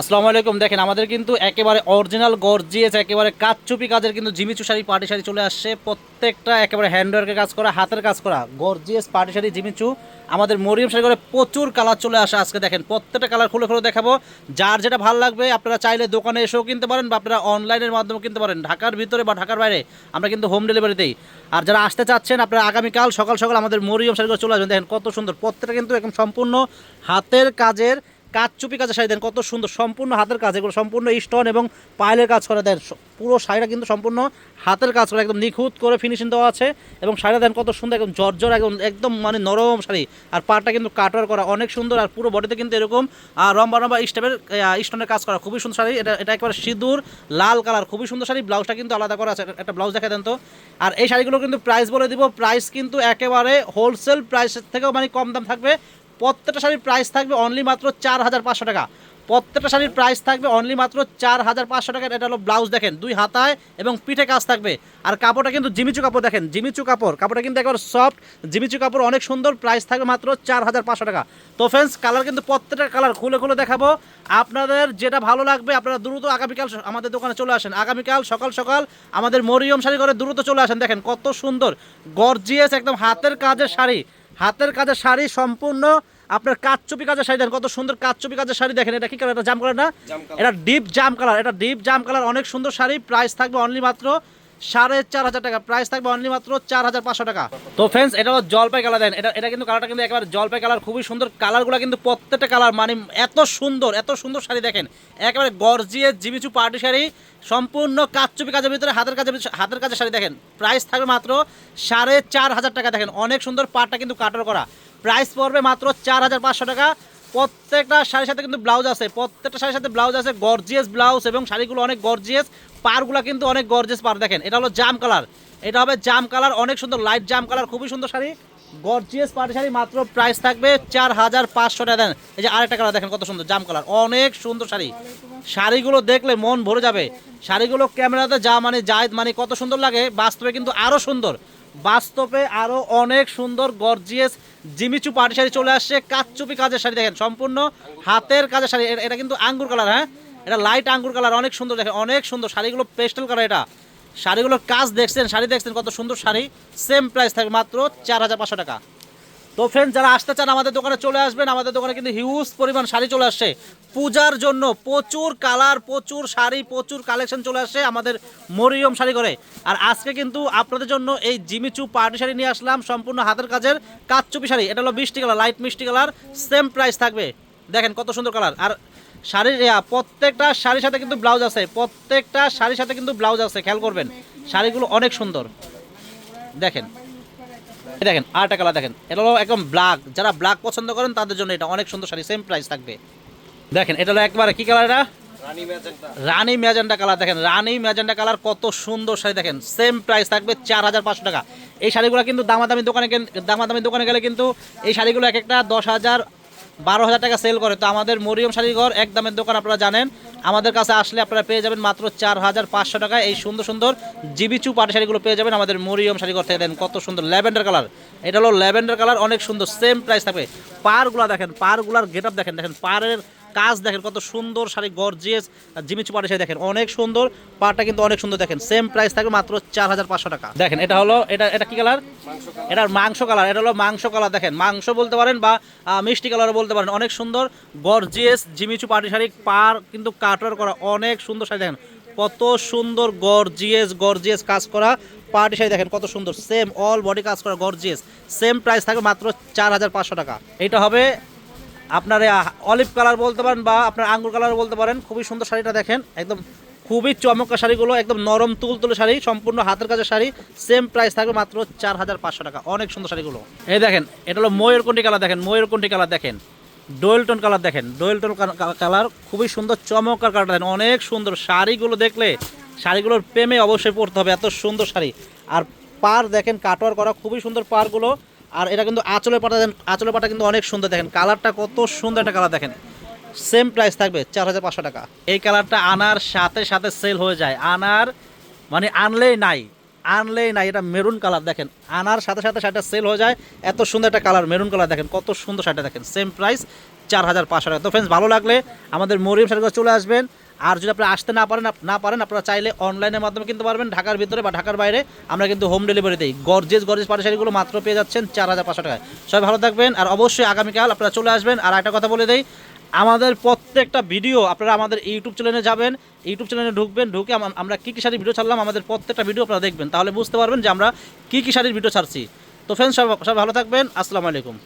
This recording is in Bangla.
আসসালামু আলাইকুম। দেখেন, আমাদের কিন্তু একেবারে অরিজিনাল গর্জিয়াস একেবারে কাচচুপি কাজের কিন্তু জিমিচু শাড়ি, পাটি শাড়ি চলে আসছে। প্রত্যেকটা একেবারে হ্যান্ডওয়ার্কের কাজ করা, হাতের কাজ করা। গর্জিয়াস পাটি শাড়ি, জিমিচু। আমাদের মরিয়ম শাড়ি করে প্রচুর কালার চলে আসে আজকে, দেখেন। প্রত্যেকটা কালার খুলে খুলে দেখাবো। যার যেটা ভালো লাগবে, আপনারা চাইলে দোকানে এসেও কিনতে পারেন বা আপনারা অনলাইনের মাধ্যমে কিনতে পারেন। ঢাকার ভিতরে বা ঢাকার বাইরে আমরা কিন্তু হোম ডেলিভারি দিই। আর যারা আসতে চাচ্ছেন, আপনারা আগামীকাল সকাল সকাল আমাদের মরিয়ম শাড়ি করে চলে আসবেন। দেখেন কত সুন্দর। প্রত্যেকটা কিন্তু একদম সম্পূর্ণ হাতের কাজের কাজচুপি কাজের শাড়ি দেন, কত সুন্দর সম্পূর্ণ হাতের কাজ, এগুলো সম্পূর্ণ স্টোন এবং পাইলের কাজ করে দেন। পুরো শাড়িটা কিন্তু সম্পূর্ণ হাতের কাজ করে, একদম নিখুঁত করে ফিনিশিং দেওয়া আছে এবং শাড়িটা দেন কত সুন্দর, একদম জর্জর একদম একদম মানে নরম শাড়ি। আর পাটটা কিন্তু কাটার করা, অনেক সুন্দর, আর পুরো বডিতে কিন্তু এরকম আর রম্বা রম্বা স্টেপের স্টোনের কাজ করা। খুবই সুন্দর শাড়ি, এটা এটা একেবারে সিঁদুর, লাল কালার খুবই সুন্দর শাড়ি ব্লাউজটা কিন্তু আলাদা করা আছে, একটা ব্লাউজ দেখা দেন তো। আর এই শাড়িগুলো কিন্তু প্রাইস বলে দিব প্রাইস কিন্তু একেবারে হোলসেল প্রাইসের থেকেও মানে কম দাম থাকবে। প্রত্যেকটা শাড়ির প্রাইস থাকবে অনলি মাত্র চার হাজার পাঁচশো টাকা। প্রত্যেকটা শাড়ির প্রাইস থাকবে অনলি মাত্র চার হাজার পাঁচশো টাকা। এটা হলো ব্লাউজ দেখেন, দুই হাতায় এবং পিঠে কাজ থাকবে। আর কাপড়টা কিন্তু জিমিচু কাপড় দেখেন, জিমিচু কাপড়। কাপড়টা কিন্তু একবার সফট জিমিচু কাপড় অনেক সুন্দর প্রাইস থাকবে মাত্র চার হাজার পাঁচশো টাকা। তো ফ্রেন্ডস কালার কিন্তু প্রত্যেকটা কালার খুলে খুলে দেখাবো। আপনাদের যেটা ভালো লাগবে, আপনারা দ্রুত আগামীকাল আমাদের দোকানে চলে আসেন। আগামীকাল সকাল সকাল আমাদের মরিয়ম শাড়ি করে দ্রুত চলে আসেন। দেখেন কত সুন্দর গর্জিয়াস একদম হাতের কাজের শাড়ি। হাতের কাজের শাড়ি সম্পূর্ণ। আপনার কাচচুপি কাজের শাড়ি দেখেন কত সুন্দর কাচচুপি কাজের শাড়ি দেখেন এটা কি কালার এটা জাম কালার না? এটা ডিপ জাম কালার এটা ডিপ জাম কালার অনেক সুন্দর শাড়ি প্রাইস থাকবে অনলি মাত্র সাড়ে চার হাজার টাকা। প্রাইস থাকবে অনলি মাত্র চার হাজার পাঁচশো টাকা। তো ফ্রেন্ডস এটা হলো জলপাই কালার দেন। এটা এটা কিন্তু কালারটা কিন্তু একেবারে জলপাই কালার খুবই সুন্দর। কালারগুলো কিন্তু প্রত্যেকটা কালার মানে এত সুন্দর এত সুন্দর শাড়ি দেখেন। একেবারে গর্জিয়ে জিমিচু পার্টি শাড়ি, সম্পূর্ণ কাচচুপি কাজের ভিতরে, হাতের কাজের হাতের কাজের শাড়ি দেখেন। প্রাইস থাকবে মাত্র সাড়ে চার হাজার টাকা। দেখেন, অনেক সুন্দর পাটটা কিন্তু কাটার করা। প্রাইস পড়বে মাত্র চার হাজার পাঁচশো টাকা। প্রত্যেকটা শাড়ির সাথে কিন্তু ব্লাউজ আছে, প্রত্যেকটা শাড়ির সাথে ব্লাউজ আছে গর্জিয়াস ব্লাউজ এবং শাড়িগুলো অনেক গর্জিয়াস পারগুলো কিন্তু অনেক গর্জিয়াস পার দেখেন, এটা হলো জাম কালার, এটা হবে জাম কালার, অনেক সুন্দর লাইট জাম কালার, খুবই সুন্দর শাড়ি গর্জিয়াস পাটি শাড়ি, মাত্র প্রাইস থাকবে চার হাজার পাঁচশো টাকা, দেন, এই যে আরেকটা কালার দেখেন কত সুন্দর, জাম কালার, অনেক সুন্দর শাড়ি, শাড়িগুলো দেখলে মন ভরে যাবে, শাড়িগুলো ক্যামেরাতে যা মানে যায় মানে কত সুন্দর লাগে, বাস্তবে কিন্তু আরও সুন্দর বাস্তবে আরও অনেক সুন্দর গর্জিয়াস জিমিচু পাটি শাড়ি চলে আসছে। কাচ্চুপি কাজের শাড়ি দেখেন, সম্পূর্ণ হাতের কাজের শাড়ি। এটা- কিন্তু আঙ্গুর কালার হ্যাঁ? এটা লাইট আঙ্গুর কালার, অনেক সুন্দর দেখেন, অনেক সুন্দর। শাড়িগুলো পেস্টেল কালার এটা। শাড়িগুলোর কাজ দেখছেন, শাড়ি দেখছেন, কত সুন্দর শাড়ি। সেম প্রাইস থাকবে মাত্র চার হাজার পাঁচশো টাকা। তো ফ্রেন্ড যারা আসতে চান, আমাদের দোকানে চলে আসবেন। আমাদের দোকানে কিন্তু হিউজ পরিমাণ শাড়ি চলে আসছে। পূজার জন্য প্রচুর কালার, প্রচুর শাড়ি, প্রচুর কালেকশন চলে আসছে আমাদের মরিয়ম শাড়ি করে আর আজকে কিন্তু আপনাদের জন্য এই জিমিচু পার্টি শাড়ি নিয়ে আসলাম, সম্পূর্ণ হাতের কাজের কাচচুপি শাড়ি। এটা হলো মিষ্টি কালার লাইট মিষ্টি কালার সেম প্রাইস থাকবে। দেখেন কত সুন্দর কালার। আর শাড়ির প্রত্যেকটা শাড়ির সাথে কিন্তু ব্লাউজ আছে। প্রত্যেকটা শাড়ির সাথে কিন্তু ব্লাউজ আছে, খেয়াল করবেন। শাড়িগুলো অনেক সুন্দর। দেখেন। দেখেন আরেকটা কালার দেখেন। এটা হলো একদম ব্ল্যাক যারা ব্ল্যাক পছন্দ করেন তাদের জন্য এটা অনেক সুন্দর শাড়ি সেম প্রাইস থাকবে। দেখেন এটা হলো একবারে কি কালার এটা? রানী ম্যাজেন্ডা কালার দেখেন রানী ম্যাজেন্ডা কালার কত সুন্দর শাড়ি দেখেন। সেম প্রাইস থাকবে চার হাজার পাঁচশো টাকা। এই শাড়িগুলো কিন্তু দামাদামি দোকানে দামাদামি দোকানে গেলে কিন্তু এই শাড়িগুলো এক একটা দশ হাজার বারো হাজার টাকা সেল করে। তো আমাদের মরিয়ম শাড়িঘর এক দামের দোকান আপনারা জানেন। আমাদের কাছে আসলে আপনারা পেয়ে যাবেন মাত্র চার হাজার পাঁচশো টাকায় এই সুন্দর সুন্দর জিবিচু পাটি শাড়িগুলো পেয়ে যাবেন আমাদের মরিয়ম শাড়িঘর থেকে দেন কত সুন্দর ল্যাভেন্ডার কালার। এটা হলো ল্যাভেন্ডার কালার অনেক সুন্দর সেম প্রাইস থাকবে। পারগুলা দেখেন পারগুলার গেট আপ দেখেন দেখেন পারের কাজ দেখেন কত সুন্দর শাড়ি গর্জিয়াস জিমিচু পাটি শাড়ি দেখেন অনেক সুন্দর পাটটা কিন্তু অনেক সুন্দর দেখেন সেম প্রাইস থাকবে মাত্র চার হাজার পাঁচশো টাকা। দেখেন এটা হলো এটা এটা কি কালার? এটার মাংস কালার এটা হলো মাংস কালার দেখেন মাংস বলতে পারেন বা মিষ্টি কালারও বলতে পারেন অনেক সুন্দর গর্জিয়াস জিমিচু পাটি শাড়ি পার কিন্তু কাটার করা অনেক সুন্দর শাড়ি দেখেন। কত সুন্দর গর্জিয়াস গর্জিয়াস কাজ করা পার্টি শাড়ি দেখেন, কত সুন্দর। সেম অল বডি কাজ করা গর্জিয়াস সেম প্রাইস থাকবে মাত্র চার হাজার পাঁচশো টাকা। এটা হবে আপনার অলিভ কালার বলতে পারেন বা আপনার আঙ্গুর কালার বলতে পারেন, খুবই সুন্দর শাড়িটা দেখেন, একদম খুবই চমৎকার শাড়িগুলো, একদম নরম তুল তুলে শাড়ি, সম্পূর্ণ হাতের কাজের শাড়ি সেম প্রাইস থাকবে মাত্র চার হাজার পাঁচশো টাকা, অনেক সুন্দর শাড়িগুলো। এই দেখেন, এটা হলো ময়ূরকণ্ঠী কালার দেখেন, ময়ূরকণ্ঠী কালার দেখেন। ডোয়েলটন কালার দেখেন। ডোয়েলটন কালার খুবই সুন্দর, চমৎকার কালার দেখেন। অনেক সুন্দর শাড়িগুলো দেখলে শাড়িগুলোর প্রেমে অবশ্যই পড়তে হবে, এত সুন্দর শাড়ি। আর পার দেখেন, কাটোয়ার করা খুবই সুন্দর পারগুলো আর এটা কিন্তু আঁচলের পাটা দেখেন, আঁচলের পাটা কিন্তু অনেক সুন্দর দেখেন। কালারটা কত সুন্দর একটা কালার দেখেন। সেম প্রাইস থাকবে, চার হাজার পাঁচশো টাকা। এই কালারটা আনার সাথে সাথে সেল হয়ে যায়। আনার মানে আনলেই নাই। আনলেই না, এটা মেরুন কালার দেখেন। আনার সাথে সাথে শাড়িটা সেল হয়ে যায়। এত সুন্দর একটা কালার, মেরুন কালার দেখেন, কত সুন্দর শাড়িটা দেখেন। সেম প্রাইস চার হাজার পাঁচশো টাকা। তো ফ্রেন্ডস ভালো লাগলে আমাদের মরিয়ম শাড়িগুলো চলে আসবেন। আর যদি আপনারা আসতে না পারেন না পারেন, আপনারা চাইলে অনলাইনের মাধ্যমে কিনতে পারবেন। ঢাকার ভিতরে বা ঢাকার বাইরে আমরা কিন্তু হোম ডেলিভারি দিই। গর্জেস গর্জেস পাটি শাড়িগুলো মাত্র পেয়ে যাচ্ছেন চার হাজার পাঁচশো টাকায়। সবাই ভালো থাকবেন, আর অবশ্যই আগামীকাল আপনারা চলে আসবেন। আর একটা কথা বলে দেই আমাদের প্রত্যেকটা ভিডিও আপনারা আমাদের ইউটিউব চ্যানেলে যাবেন ইউটিউব চ্যানেলে ঢুকবেন, ঢুকে আম- আমরা কী কী শাড়ির ভিডিও ছাড়লাম, আমাদের প্রত্যেকটা ভিডিও আপনারা দেখবেন। তাহলে বুঝতে পারবেন যে আমরা কী কী শাড়ির ভিডিও ছাড়ছি। তো ফ্রেন্ডস সব সব ভালো থাকবেন। আসসালামু আলাইকুম।